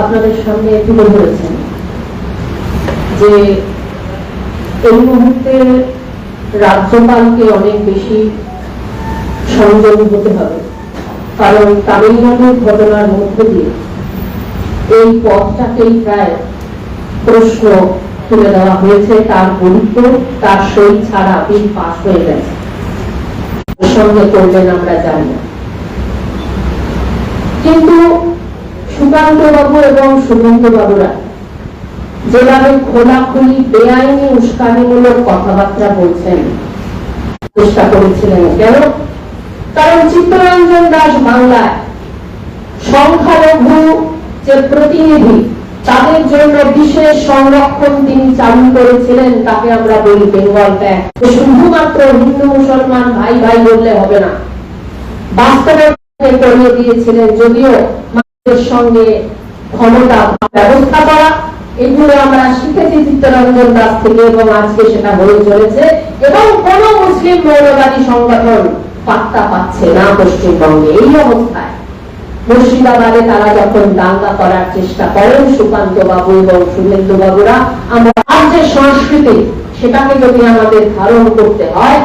আপনাদের সামনে তুলে ধরেছেন যে এই মুহূর্তে রাজ্যপালকে অনেক বেশি সংযমী হতে হবে। কারণ তামিলনাড়ুর ঘটনার মধ্য দিয়ে এই পথটাকেই প্রায় প্রশ্ন তুলে দেওয়া হয়েছে। তার গুরুত্ব তার সই ছাড়া বিল পাশ হয়ে গেছে। সঙ্গে করবেন আমরা জানি না। কিন্তু সুকান্ত বাবু এবং সুমন্ত বাবুরা যেভাবে খোলাখুলি বেআইনি উস্কানিমূলক কথাবার্তা বলছেন, চেষ্টা করেছিলেন কেন? কারণ চিত্তরঞ্জন দাস বাংলায় সংখ্যালঘু যে প্রতিনিধি, তাদের জন্য বিশেষ সংরক্ষণ তিনি চালু করেছিলেন, তাকে আমরা বলি বেঙ্গল ব্যাংক। শুধুমাত্র হিন্দু, মুসলমান ভাই ভাই বললে হবে না। বাস্তবে করিয়ে দিয়েছিলেন, যদিও সঙ্গে ক্ষমতা ব্যবস্থা করা, এগুলো আমরা শিখেছি চিত্তরঞ্জন দাস থেকে এবং আজকে সেটা হয়ে চলেছে। এবং কোন মুসলিম মৌলবাদী সংগঠন পাত্তা পাচ্ছে না পশ্চিমবঙ্গে। এই অবস্থায় মুর্শিদাবাদে তারা যখন দাঙ্গা করার চেষ্টা করেন সুকান্ত বাবু এবং শুভেন্দু বাবুরা আমরা রাজ্যের সংস্কৃতি, সেটাকে যদি আমাদের ধারণ করতে হয়,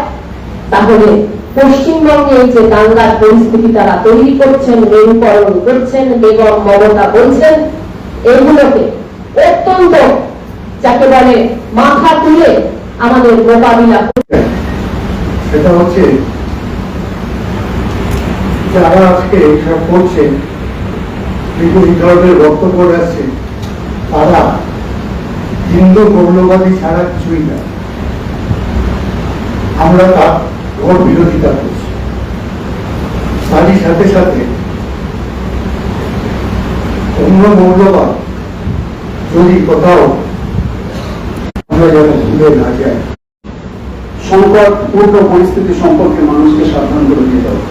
তাহলে পশ্চিমবঙ্গে যে দাঙ্গার পরিস্থিতি তারা তৈরি করছেন, মেরুকরণ করছেন, বেগম মমতা বলছেন, এগুলোকে অত্যন্ত, যাকে বলে, মাথা তুলে আমাদের মোকাবিলা সেটা হচ্ছে যারা আজকে এইসব করছে বিভিন্ন ধরনের বক্তব্য আসছে তারা হিন্দু মৌলবাদী ছাড়া কিছুই না। আমরা তার ঘোর বিরোধিতা করছি। তারই সাথে সাথে অন্য মৌলবাদ যদি কোথাও আমরা যেন ভুলে না যাই সংকটপূর্ণ পরিস্থিতি সম্পর্কে মানুষকে সাবধান করে দিতে হবে।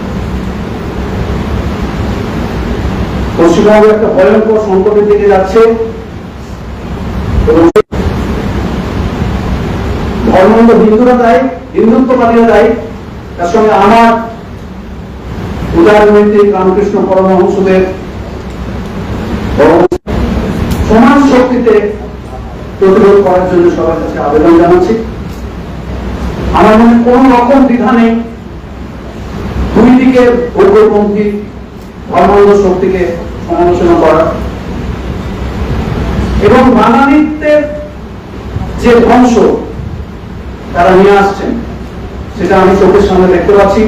পশ্চিমবঙ্গ একটা ভয়ঙ্কর সংকটের দিকে যাচ্ছে এবং হিন্দুরা দায়ী হিন্দুত্ববাদীরা দায়ী তার সঙ্গে আমার উদারনৈতিক রামকৃষ্ণ পরমহংসদের সমাজ শক্তিতে প্রতিরোধ করার জন্য সবার কাছে আবেদন জানাচ্ছি। আমার মনে কোন রকম নেই। দুই দিকে উগ্রপন্থী ধর্মান্ধ শক্তিকে সমালোচনা করা এবং বাঙালিত্বের যে ধ্বংস তারা নিয়ে আসছেন সেটা আমি চোখের সামনে দেখতে পাচ্ছি।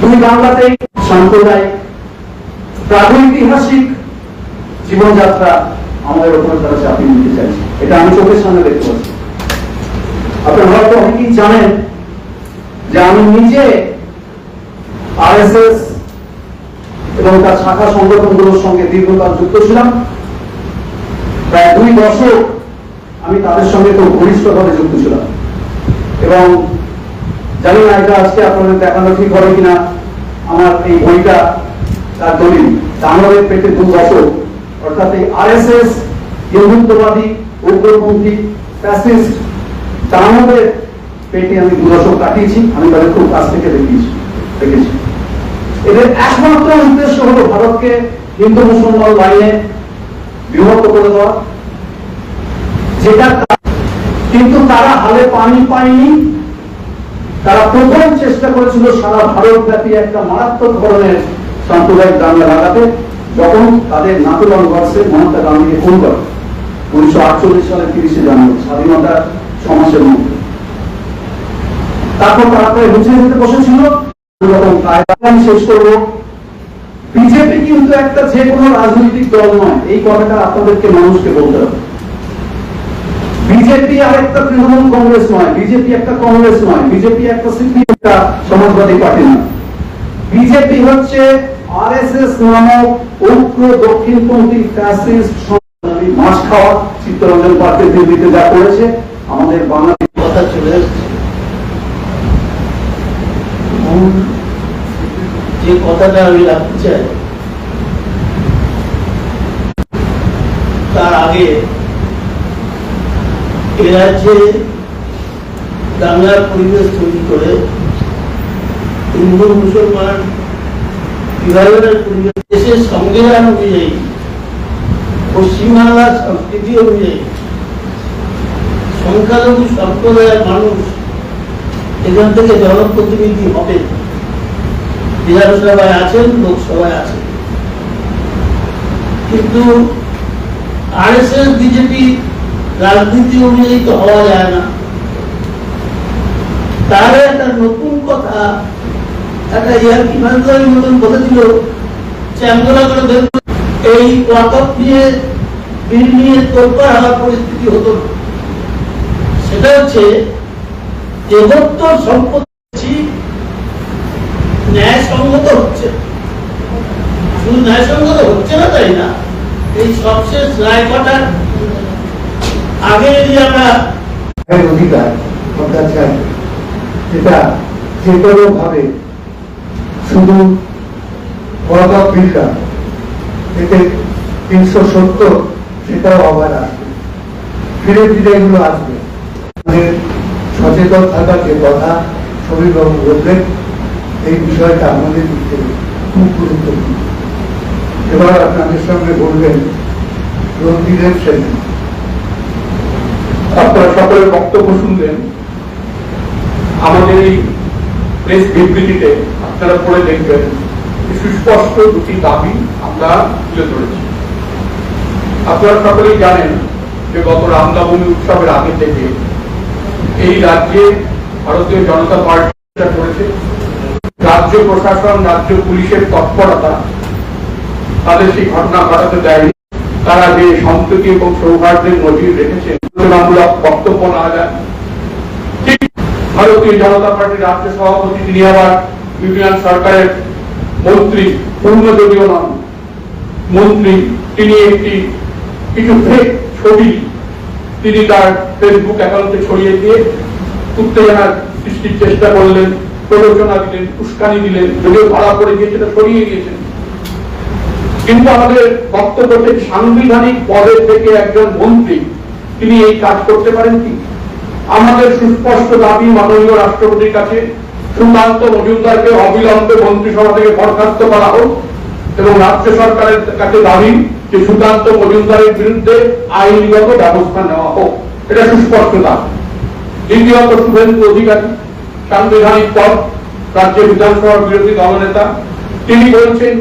দুই বাংলাতেই সাম্প্রদায়িক, প্রাগৈতিহাসিক জীবনযাত্রা আমাদের উপরে তারা চাপিয়ে নিতে চাইছে। এটা আমি চোখের সামনে দেখতে পাচ্ছি। আপনারা হয়তো অনেকেই জানেন যে আমি নিজে আরএসএস এবং তার শাখা সংগঠনগুলোর সঙ্গে দীর্ঘকাল যুক্ত ছিলাম। প্রায় দুই দশক আমি তাদের সঙ্গে খুব ঘনিষ্ঠভাবে যুক্ত ছিলাম। এবং জানি না এটা আজকে আপনাদের দেখানো ঠিক হবে কিনা আমার এই বইটা তার দলিল। আমাদের পেটে দু দশক অর্থাৎ এই আরএসএস, হিন্দুত্ববাদী, উগ্রপন্থী, ফ্যাসিস্ট দানবের পেটে আমি দু দশক কাটিয়েছি। আমি তাদের খুব কাছ থেকে দেখিয়েছি, দেখেছি। এদের একমাত্র উদ্দেশ্য হলো ভারতকে হিন্দু মুসলমান লাইনে বিভক্ত করে দেওয়া। যেটা কিন্তু তারা হালে পানি পায়নি। তারা প্রথম চেষ্টা করেছিল সারা ভারত ব্যাপী একটা মারাত্মক ধরনের সাম্প্রদায়িক দাঙ্গা লাগাতে, যখন তাদের নাতুলাল গডসে মহাত্মা গান্ধীকে খুন করে। উনিশশো আটচল্লিশ সালের তিরিশে জানুয়ারি, স্বাধীনতার সমাজের মধ্যে। তারপর তারা প্রায় বুঝে যেতে বসেছিল। আমি শেষ করব বিজেপি কিন্তু একটা যে কোনো রাজনৈতিক দল নয়। এই কথাটা আপনাদেরকে মানুষকে বলতে হবে। বিজেপি আর একটা তৃণমূল কংগ্রেস নয়, বিজেপি একটা কংগ্রেস নয়, বিজেপি একটা সিপিএম একটা সমাজবাদী পার্টি নয়। বিজেপি হচ্ছে আরএসএস নামক উগ্র দক্ষিণপন্থী ফ্যাসিস্ট সন্ত্রাসী মাছ খাওয়া চিত্তরঞ্জন দিল্লিতে যা করেছে আমাদের বাঙালি কথা চলে যে কথাটা আমি রাখতে চাই, তার আগে রাজ্যে দাঙ্গার পরিবেশ তৈরি করে হিন্দু মুসলমান বিভাজনের পরিবেশ দেশের সংবিধান অনুযায়ী, পশ্চিমবাংলার সংস্কৃতি অনুযায়ী, সংখ্যালঘু সম্প্রদায়ের মানুষ এখান থেকে জনপ্রতিনিধি হবে। বিধানসভায় আছেন, লোকসভায় আছেন। কিন্তু আর এস এস বিজেপি রাজনীতি অনুযায়ী তো হওয়া যায় না। তার একটা নতুন কথা, একটা ইয়ার্কি বলেছিল এই ওয়াকফ নিয়ে, বিল নিয়ে হওয়ার পরিস্থিতি হতো সেটা হচ্ছে দেবত্বর সম্পত্তি ন্যায়সঙ্গত হচ্ছে। শুধু ন্যায়সঙ্গত হচ্ছে না তাই না, এই সবশেষ রায় কটার আগে যদি আমরা এর অধিকার অত্যাচার যেটা যে কোনো ভাবে শুধু বিলটা এতে তিনশো সত্তর সেটাও আবার আসবে। ফিরে ফিরে এগুলো আসবে। সচেতন থাকার যে কথা সমীরবাবু বললেন, এই বিষয়টা আমাদের দিক থেকে খুব গুরুত্বপূর্ণ। এবার আপনাদের সঙ্গে বলবেন রঞ্জিতের সেন আপনারা সকলের বক্তব্য শুনলেন। আমাদের এই প্রেস বিবৃতিতে আপনারা পড়ে দেখবেন সুস্পষ্ট দুটি দাবি আমরা তুলে ধরেছি। আপনারা সকলেই জানেন যে গত রামনবমী উৎসবের আগে থেকে এই রাজ্যে ভারতীয় জনতা পার্টি করেছে। রাজ্য প্রশাসন, রাজ্য পুলিশের তৎপরতা, তাদের সেই ঘটনা ঘটাতে দেয়নি। তারা যে সম্প্রীতি এবং সৌহার্দ্যের নজির রেখেছেন তুলনামূলক বক্তব্য না ঠিক ভারতীয় জনতা পার্টির রাজ্য সভাপতি তিনি আবার ইউনিয়ন সরকারের মন্ত্রী মন্ত্রী, তিনি একটি কিছু ফেক ছবি তিনি তার ফেসবুক অ্যাকাউন্টে ছড়িয়ে দিয়ে উত্তেজনা সৃষ্টির চেষ্টা করলেন, প্ররোচনা দিলেন, উস্কানি দিলেন, যদিও ভাড়া করে গিয়ে সেটা সরিয়ে দিয়েছেন। কিন্তু আমাদের বক্তব্য হচ্ছে সাংবিধানিক পদের থেকে একজন মন্ত্রী, তিনি এই কাজ করতে পারেন কি? আমাদের সুস্পষ্ট দাবি মাননীয় রাষ্ট্রপতির কাছে, সুকান্ত মজুমদারকে অবিলম্বে মন্ত্রিসভা থেকে বরখাস্ত করা হোক এবং রাজ্য সরকারের কাছে দাবি যে সুকান্ত মজুমদারের বিরুদ্ধে আইনগত ব্যবস্থা নেওয়া হোক। এটা সুস্পষ্ট দাবি। দ্বিতীয়ত শুভেন্দু অধিকারী, সাংবিধানিক পদ রাজ্য বিধানসভার বিরোধী দলনেতা, তিনি বলছেন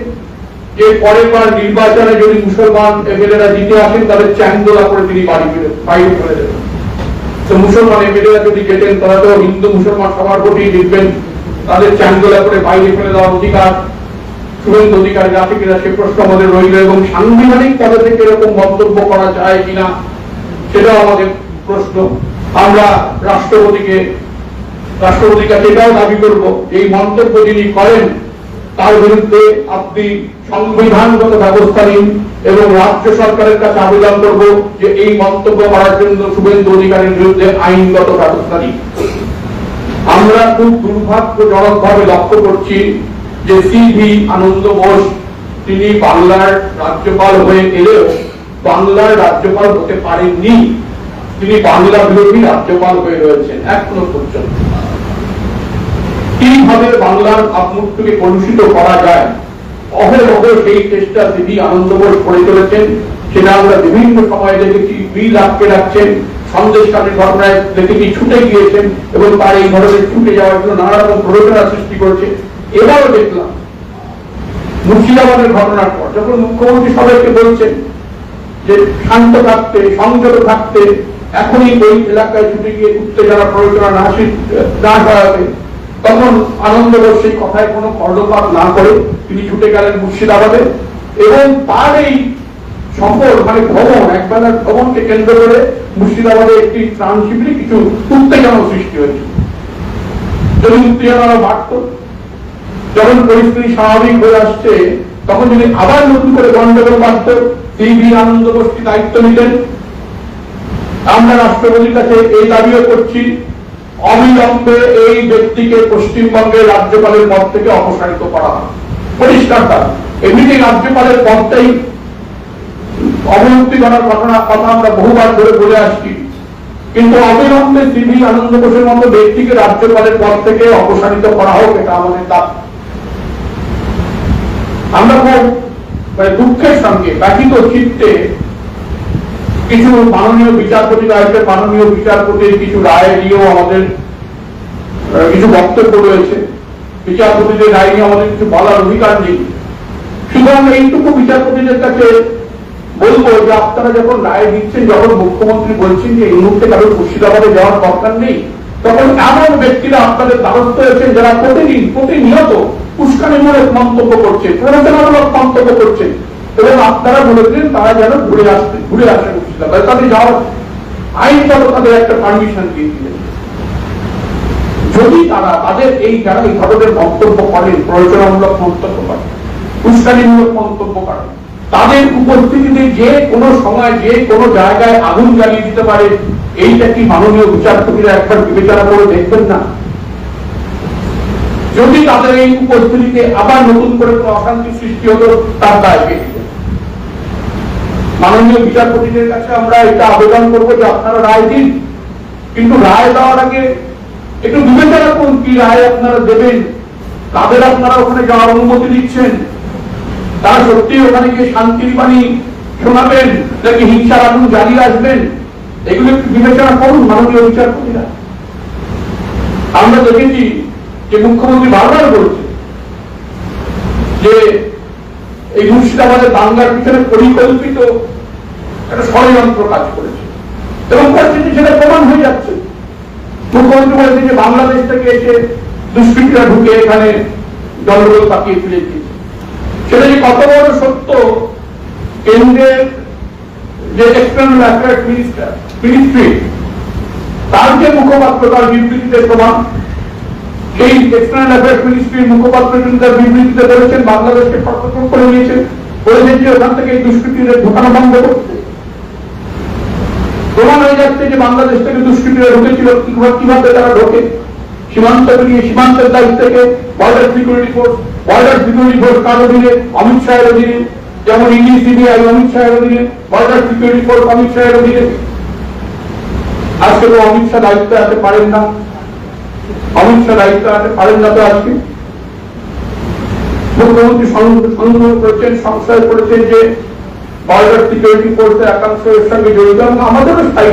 যে পরের বার নির্বাচনে যদি মুসলমান এমএলএরা জিতে আসেন, তাহলে চ্যাংদোলা করে তিনি বাড়ি ফিরে বাইরে ফেলে দেবেন তো মুসলমান এমএলএরা যদি জেতেন তারা তো হিন্দু মুসলমান সবার ভোটেই জিতবেন। তাদের চ্যাংদোলা করে বাইরে ফেলে দেওয়ার অধিকার শুভেন্দু অধিকারী রাফিকেরা সে প্রশ্ন আমাদের রইল এবং সাংবিধানিক পদে থেকে এরকম মন্তব্য করা যায় কিনা, সেটাও আমাদের প্রশ্ন। আমরা রাষ্ট্রপতিকে, রাষ্ট্রপতির কাছে এটাও দাবি করব, এই মন্তব্য যিনি করেন তার বিরুদ্ধে আপনি সংবিধানগত ব্যবস্থা নিন এবং রাজ্য সরকারের কাছে আবেদন করব যে এই মন্তব্য করার জন্য শুভেন্দু অধিকারীর বিরুদ্ধে আইনগত ব্যবস্থা নিন। আমরা খুব দুর্ভাগ্যজনক ভাবে লক্ষ্য করছি যে সিভি আনন্দ বোস তিনি বাংলার রাজ্যপাল হয়ে এলেও বাংলার রাজ্যপাল হতে পারেননি। তিনি বাংলা বিরোধী রাজ্যপাল হয়ে রয়েছেন এখনও পর্যন্ত কীভাবে বাংলার ভাবমূর্তিকে কলুষিত করা যায়। অহরহ সেই চেষ্টা দিদি আনন্দ করে চলেছেন। সেটা আমরা বিভিন্ন সময় দেখেছি বিল আটকে রাখছেন সন্দেশকারী ঘটনায় দেখেছি, ছুটে গিয়েছেন এবং তার এই ধরনের ছুটে যাওয়ার জন্য নানা রকম প্ররোচনা সৃষ্টি করছে। এবারও দেখলাম, মুর্শিদাবাদের ঘটনার পর, যখন মুখ্যমন্ত্রী সবাইকে বলছেন যে শান্ত থাকতে, সংযত থাকতে, এখনই ওই এলাকায় ছুটে গিয়ে উত্তেজনা প্ররোচনা না না করাবে তখন আনন্দ সেই কথায় কোনো কর্ণপাত না করে তিনি ছুটে গেলেন মুর্শিদাবাদে এবং তার এই সফর মানে ভ্রমণ, একবেলার ভ্রমণকে কেন্দ্র করে মুর্শিদাবাদে একটি ত্রাণ শিবিরে কিছু উত্তেজনা সৃষ্টি হয়েছে যদি উত্তেজনা বাড়ত, যখন পরিস্থিতি স্বাভাবিক হয়ে আসছে, তখন যদি আবার নতুন করে গন্ডগোল বাড়ত বীর আনন্দ গোষ্ঠী দায়িত্ব নিতেন আমরা রাষ্ট্রপতির কাছে এই দাবিও করছি অবিলম্বে এই ব্যক্তিকে পশ্চিমবঙ্গের রাজ্যপালের পদ থেকে অপসারিত করা হয় পরিষ্কার দাবি এমনিতে রাজ্যপালের পদটাই অবনতি করার ঘটনা কথা আমরা বহুবার ধরে বলে আসছি। কিন্তু অবিলম্বে সিভি আনন্দ ঘোষের মতো ব্যক্তিকে রাজ্যপালের পদ থেকে অপসারিত করা হোক, এটা আমাদের দাবি। আমরা খুব মানে দুঃখের সঙ্গে, ব্যথিত চিত্তে কিছু মাননীয় বিচারপতি রয়েছে মাননীয় বিচারপতির কিছু রায় নিয়েও আমাদের কিছু বক্তব্য রয়েছে। বিচারপতিদের রায় নিয়ে আমাদের কিছু বলার অধিকার নেই। সুতরাং এইটুকু বিচারপতিদের কাছে বলব যে আপনারা যখন রায় দিচ্ছেন, যখন মুখ্যমন্ত্রী বলছেন যে এই মুহূর্তে কারও মুর্শিদাবাদে যাওয়ার দরকার নেই, তখন এমন ব্যক্তিরা আপনাদের দ্বারস্থ হয়েছেন যারা প্রতিদিন প্রতিনিয়ত উস্কানিমূলক মন্তব্য করছে, প্ররোচনামূলক মন্তব্য করছেন এবং আপনারা বলেছেন তারা যেন ঘুরে আসতে, ঘুরে আসে মুর্শিদাবাদে তাদের যাওয়ার আইনগত তাদের একটা পারমিশন দিয়ে যদি তারা তাদের এই যারা এই ধরনের মন্তব্য করেন প্রয়োজনমূলক মন্তব্য করেন, উস্কানিমূলক মন্তব্য করেন, তাদের উপস্থিতিতে যে কোনো সময়, যে কোনো জায়গায় আগুন জ্বালিয়ে দিতে পারে, এইটা কি মাননীয় বিচারপতিরা একবার বিবেচনা করে দেখবেন না? যদি তাদের এই উপস্থিতিতে আবার নতুন করে কোনো অশান্তি সৃষ্টি হতো তার দায়? মাননীয় বিচারপতিদের কাছে আমরা এটা আবেদন যে আপনারা রায় দিন। কিন্তু রায় দেওয়ার আগে একটু বিবেচনা কি রায় আপনারা দেবেন। আপনারা ওখানে যাওয়ার অনুমতি দিচ্ছেন তারা সত্যি ওখানে গিয়ে শান্তির বাণী শোনাবেন নাকি হিংসার আগুন জ্বালিয়ে আসবেন? এগুলো একটু বিবেচনা করুন মাননীয় বিচারপতিরা। আমরা দেখেছি যে মুখ্যমন্ত্রী বারবার বলছে যে এই মুর্শিদাবাদের দাঙ্গার পিছনে পরিকল্পিত একটা ষড়যন্ত্র কাজ করেছে। এবং পরিস্থিতি সেটা প্রমাণ হয়ে যাচ্ছে। মুখ্যমন্ত্রী বলেছেন যে বাংলাদেশ থেকে এসে দুষ্কৃতীরা ঢুকে এখানে দলবল পাকিয়ে ফিরে দিয়েছে। সেটা যে কত বড় সত্য কেন্দ্রের যে এক্সটার্নাল অ্যাফেয়ার্স মিনিস্টার মিনিস্ট্রি তার যে মুখপাত্র, তার বিবৃতিতে প্রমাণ সেই এক্সটার্নাল অ্যাফেয়ার্স মিনিস্ট্রির মুখপাত্র কিন্তু তার বিবৃতিতে বলেছেন, বাংলাদেশকে সতর্ক করে নিয়েছেন বলেছেন যে ওখান থেকে এই দুষ্কৃতীদের ঢোকানো বন্ধ করতে। প্রমাণ হয়ে যাচ্ছে যে বাংলাদেশ থেকে দুষ্কৃতীরা ঢুকেছিল কীভাবে তারা ঢোকে। সীমান্ত পেরিয়ে সীমান্তের দায়িত্ব থেকে border security force border security force কার অধীনে? অমিত শাহের অধীনে। যেমন ইডি, সিবিআই, অমিত শাহের অধীনে। বর্ডার সিকিউরিটি ফোর্স অমিত শাহের অধীনে। আজকে তো অমিত শাহ দায়িত্বে আসতে পারেন না। দায়িত্ব আসতে পারেন না তো আজকে? মুখ্যমন্ত্রী সন্দেহ করেছেন, সংশয় করেছেন যে বর্ডার সিকিউরিটি ফোর্সের সঙ্গে জড়িত আমাদেরও স্থায়ী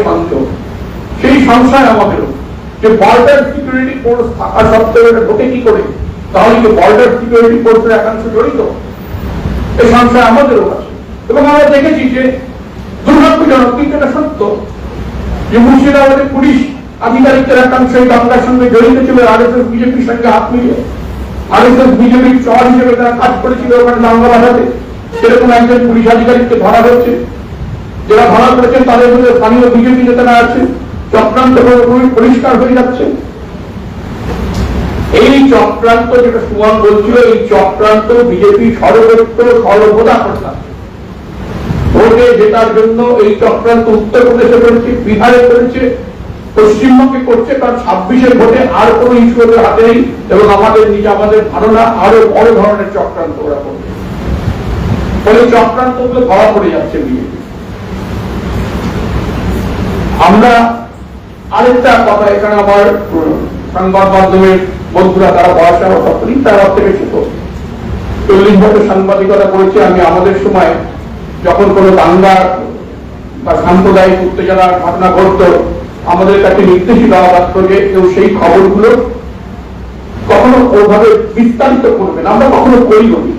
সেই সংশয় আমাদেরও। যে বর্ডার সিকিউরিটি ফোর্স থাকা সত্ত্বেও এটা কি করে? তাহলে কি বর্ডার সিকিউরিটি ফোর্সের একাংশ জড়িত? এই সংশয় আমাদেরও আছে। এবং আমরা দেখেছি যে দুর্ভাগ্যজনক, কিন্তু এটা সত্য। যে মুর্শিদাবাদের পুলিশ আধিকারিকদের একাংশ এই দাঙ্গার সঙ্গে জড়িত ছিল আর এস এস বিজেপির সঙ্গে হাত মিলিয়ে। আর এস এস বিজেপির চর হিসেবে তারা কাজ করেছিল ওখানে দাঙ্গা সেরকম একজন পুলিশ আধিকারিককে ধরা যারা ধরা তাদের মধ্যে স্থানীয় বিজেপি নেতারা আছে। চক্রান্ত পরিষ্কার হয়ে যাচ্ছে। এই চক্রান্ত যেটা বলছিল, এই চক্রান্ত বিজেপি সর্বত্র সর্বদা করতাম ভোটে জেতার জন্য এই চক্রান্ত উত্তরপ্রদেশে করেছে, বিহারে করেছে পশ্চিমবঙ্গে করছে তার ছাব্বিশের ভোটে আর কোনো ইস্যু ওদের হাতে নেই এবং আমাদের নিজে আমাদের ধারণা আরও বড় ধরনের চক্রান্ত ওরা করবে ফলে চক্রান্তগুলো ধরা পড়ে যাচ্ছে আমরা আরেকটা কথা এখানে আমার সংবাদ মাধ্যমের বন্ধুরা তারা আমার তখনই তারা থেকে ছোট চল্লিশ বছর সাংবাদিকতা করেছে, আমি আমাদের সময় যখন কোনো দাঙ্গা বা সাম্প্রদায়িক উত্তেজনার ঘটনা ঘটত আমাদের কাছে দেওয়া লাগতো যে কেউ সেই খবরগুলো কখনো ওভাবে বিস্তারিত করবেন আমরা কখনো করিনি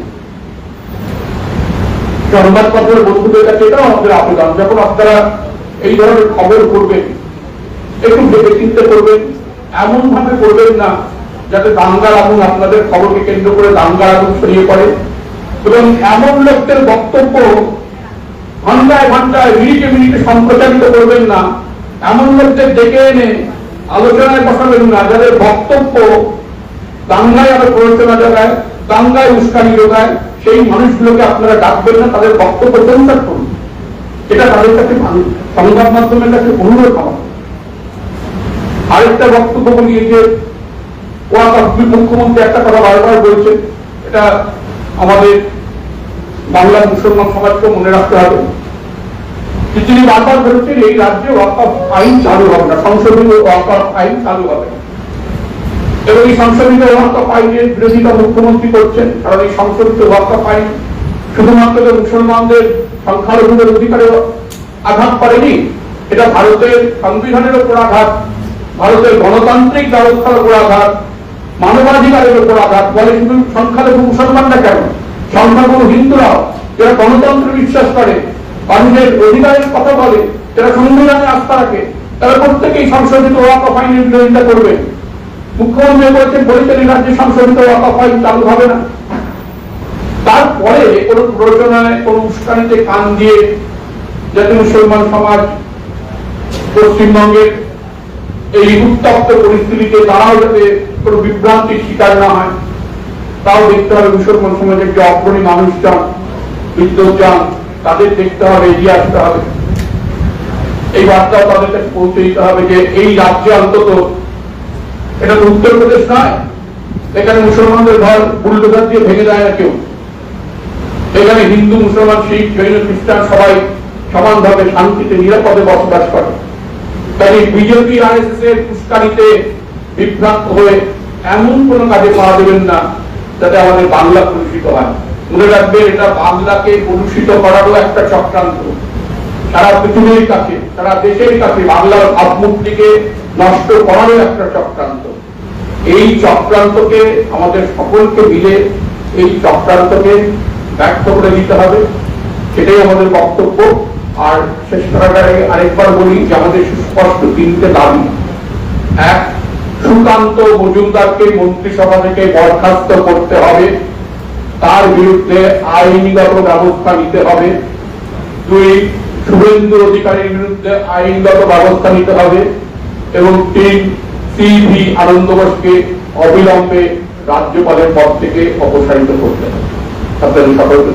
সংবাদপত্রের বন্ধুদের কাছে এটাও আমাদের আবেদন, যখন আপনারা এই ধরনের খবর করবেন, একটু ভেবে চিন্তে করবেন এমন ভাবে করবেন না যাতে দাঙ্গার আগুন আপনাদের খবরকে কেন্দ্র করে দাঙ্গার আগুন ছড়িয়ে পড়ে। এবং এমন লোকদের বক্তব্য ঘন্টায় ঘন্টায় মিনিটে মিনিটে সম্প্রচারিত করবেন না এমন লোকদের ডেকে এনে আলোচনায় বসাবেন না। যাদের বক্তব্য দাঙ্গায় আরও প্ররোচনা যোগায়, দাঙ্গায় উস্কানি যোগায়, সেই মানুষগুলোকে আপনারা ডাকবেন না, তাদের বক্তব্য সেন্সার করুন। এটা তাদের কাছে সংবাদ মাধ্যমের কাছে অনুরোধ আমার আরেকটা বক্তব্য বলি, এই যে মুখ্যমন্ত্রী একটা কথা বারবার বলছে এটা আমাদের বাংলা মুসলমান সমাজকে মনে রাখতে হবে। তিনি বারবার বলেছেন, এই রাজ্যে ওয়াকাফ আইন চালু হবে না, সংশোধিত ওয়াকাফ আইন চালু হবে এবং এই সংশোধিত ওয়াকাফ আইনের বিরোধিতা মুখ্যমন্ত্রী করছেন, কারণ এই সংশোধিত ওয়াকাফ আইন শুধুমাত্র মুসলমানদের সংখ্যালঘুদের অধিকারে আঘাত করেনি, এটা ভারতের সংবিধানের উপর আঘাত, ভারতের গণতান্ত্রিক ব্যবস্থার উপর আঘাত, মানবাধিকারের উপর আঘাত, বলে শুধু সংখ্যালঘু মুসলমানরা কেন? সংখ্যালঘু হিন্দুরাও, যারা গণতন্ত্রে বিশ্বাস করে মানুষের অধিকারের কথা বলে সংবিধানে আস্থা রাখে, তারা প্রত্যেকেই সংশোধিত বিরোধিতা করবে। মুখ্যমন্ত্রী বলেছেন রাজ্যে সংশোধিত আইন চালু হবে না। তারপরে কোন প্ররোচনায়, কোন উস্কানিতে কান দিয়ে যাতে মুসলমান সমাজ পশ্চিমবঙ্গের এই উত্তপ্ত পরিস্থিতিতে তারাও যাতে কোন বিভ্রান্তির শিকার না হয়, তাও দেখতে হবে মুসলমান সমাজের যে অগ্রণী মানুষজন বিদ্যুৎজন তাদের দেখতে হবে, এগিয়ে আসতে হবে। এই বার্তাও তাদের কাছে পৌঁছে দিতে হবে যে এই রাজ্যে অন্তত, এটা তো উত্তরপ্রদেশ নয়, এখানে মুসলমানদের ঘর বুলডোজার দিয়ে ভেঙে দেয় না কেউ। এখানে হিন্দু, মুসলমান, শিখ, জৈন, খ্রিস্টান সবাই সমানভাবে শান্তিতে, নিরাপদে বসবাস করে। তাই বিজেপি আর এস এস এর উস্কানিতে বিভ্রান্ত হয়ে এমন কোন কাজে পাওয়া দেবেন না যাতে আমাদের বাংলা কলুষিত হয়। মনে রাখবেন এটা বাংলাকে কলুষিত করারও একটা চক্রান্ত। সারা পৃথিবীর কাছে, সারা দেশের কাছে বাংলার ভাবমূর্তিকে নষ্ট করারও একটা চক্রান্ত। এই চক্রান্তকে আমাদের সকলকে মিলে এই চক্রান্তকে ব্যর্থ করে দিতে হবে, সেটাই আমাদের বক্তব্য। আর শেষ করার আরেকবার বলি যে আমাদের সুস্পষ্ট তিনটে দাবি। এক, সুকান্ত মজুমদারকে মন্ত্রিসভা থেকে বরখাস্ত করতে হবে। বিরুদ্ধে আইনগত ব্যবস্থা নিতে হবে। দুই, শুভেন্দু অধিকারীর বিরুদ্ধে আইনগত ব্যবস্থা নিতে হবে। এবং তিন সিভি আনন্দ বোসকে অবিলম্বে রাজ্যপালের পদ থেকে অপসারিত করতে হবে। সকলকে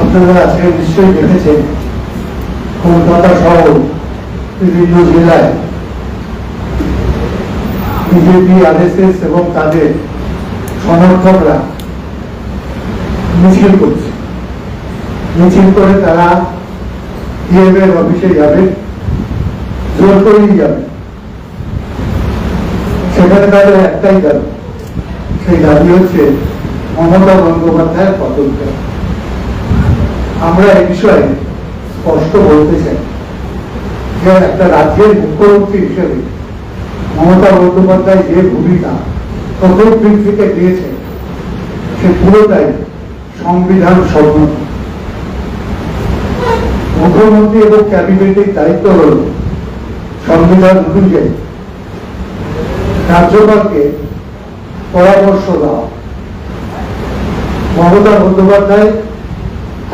আপনারা আজকে নিশ্চয়ই দেখেছেন, কলকাতা সহ বিভিন্ন জেলায় বিজেপি, আরএসএস এবং তাদের সমর্থকরা মিছিল করছে। মিছিল করে তারা ডিএম অফিসে যাবে, জোর করেই যাবে। সেখানে তাদের একটাই দাবি। সেই দাবি হচ্ছে মমতা বন্দ্যোপাধ্যায়ের পদত্যাগ আমরা এই বিষয়ে স্পষ্ট বলতে চাই যে একটা রাজ্যের মুখ্যমন্ত্রী হিসেবে মমতা বন্দ্যোপাধ্যায় যে ভূমিকা প্রথম দিক থেকে দিয়েছে সে পুরোটাই সংবিধান সম্মত মুখ্যমন্ত্রী এবং ক্যাবিনেটের দায়িত্ব হল সংবিধান অনুযায়ী রাজ্যপালকে পরামর্শ দেওয়া। মমতা বন্দ্যোপাধ্যায়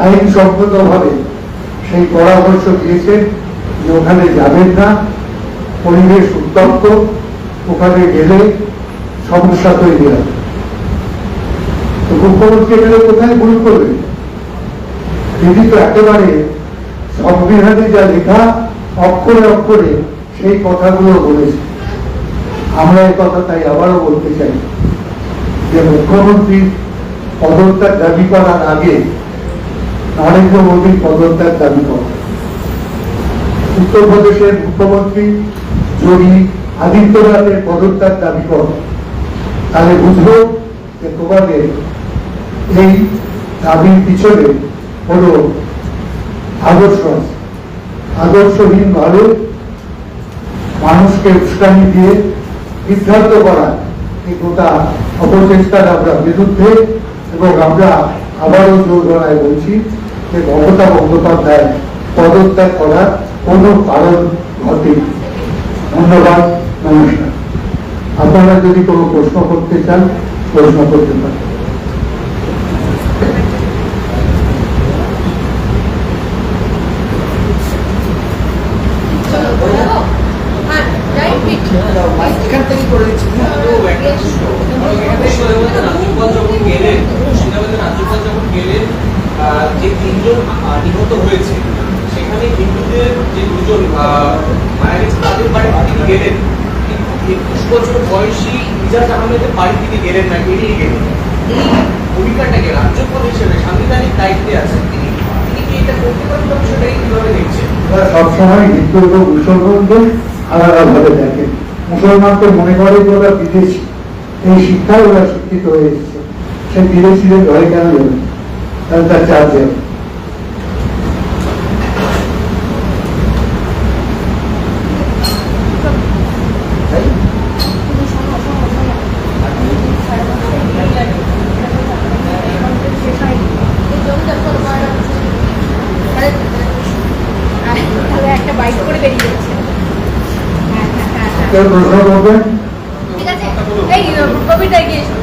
আইনসম্মত ভাবে সেই পরামর্শ দিয়েছেন যে ওখানে যাবেন না, পরিবেশ উত্তপ্ত, ওখানে গেলে সমস্যা তৈরি হবে। মুখ্যমন্ত্রী এখানে কোথায় সেই কথাগুলো বলেছে। আমরা এই কথা তাই আবারও বলতে চাই যে মুখ্যমন্ত্রী পদত্যাগ দাবি করার আগে নরেন্দ্র মোদীর পদত্যাগ দাবি করে। উত্তরপ্রদেশের মুখ্যমন্ত্রী যোগী আদিত্যনাথের পদত্যাগ দাবি করে। তাহলে বুঝব যে তোমাদের এই দাবির পিছনে হলো আদর্শ আছে আদর্শহীন ভাবে মানুষকে উস্কানি দিয়ে বিভ্রান্ত করা এই গোটা অপচেষ্টার আমরা বিরুদ্ধে এবং আমরা আবারও জোর গলায় বলছি যে মমতা বন্দ্যোপাধ্যায় পদত্যাগ করার কোনো কারণ ঘটে ধন্যবাদ, নমস্কার। আপনারা যদি কোনো প্রশ্ন করতে চান, প্রশ্ন করতে পারেন এখান থেকে করে দিচ্ছি তো একটা প্রশ্ন এখানে রাজ্যপাল যখন গেলেন মুর্শিদাবাদে রাজ্যপাল যখন গেলেন আহ, যে তিনজন আহ, নিহত হয়েছে সেখানে হিন্দুদের যে দুজন আহ, মারা গেছে তাদের বাড়ি তিনি গেলেন কিন্তু একুশ বছর বয়সী ইজাজ আহমেদের বাড়ি তিনি গেলেন না এড়িয়ে গেলেন এই ভূমিকাটাকে রাজ্যপাল হিসেবে সাংবিধানিক দায়িত্বে আছেন তিনি তিনি কি এটা করতে পারেন বা বিষয়টাকে কীভাবে ওরা সবসময় হিন্দু এবং মুসলমানকে আলাদা ভাবে দেখে। মুসলমানকে মনে করে যে ওরা বিদেশি। এই শিক্ষায় ওরা শিক্ষিত হয়ে এসেছে। সে বিদেশিদের ঘরে কেন যাবে তাহলে তার চার্জ যাবে কেউ প্রশ্ন করবেন ঠিক আছে? এই এগিয়ে এসো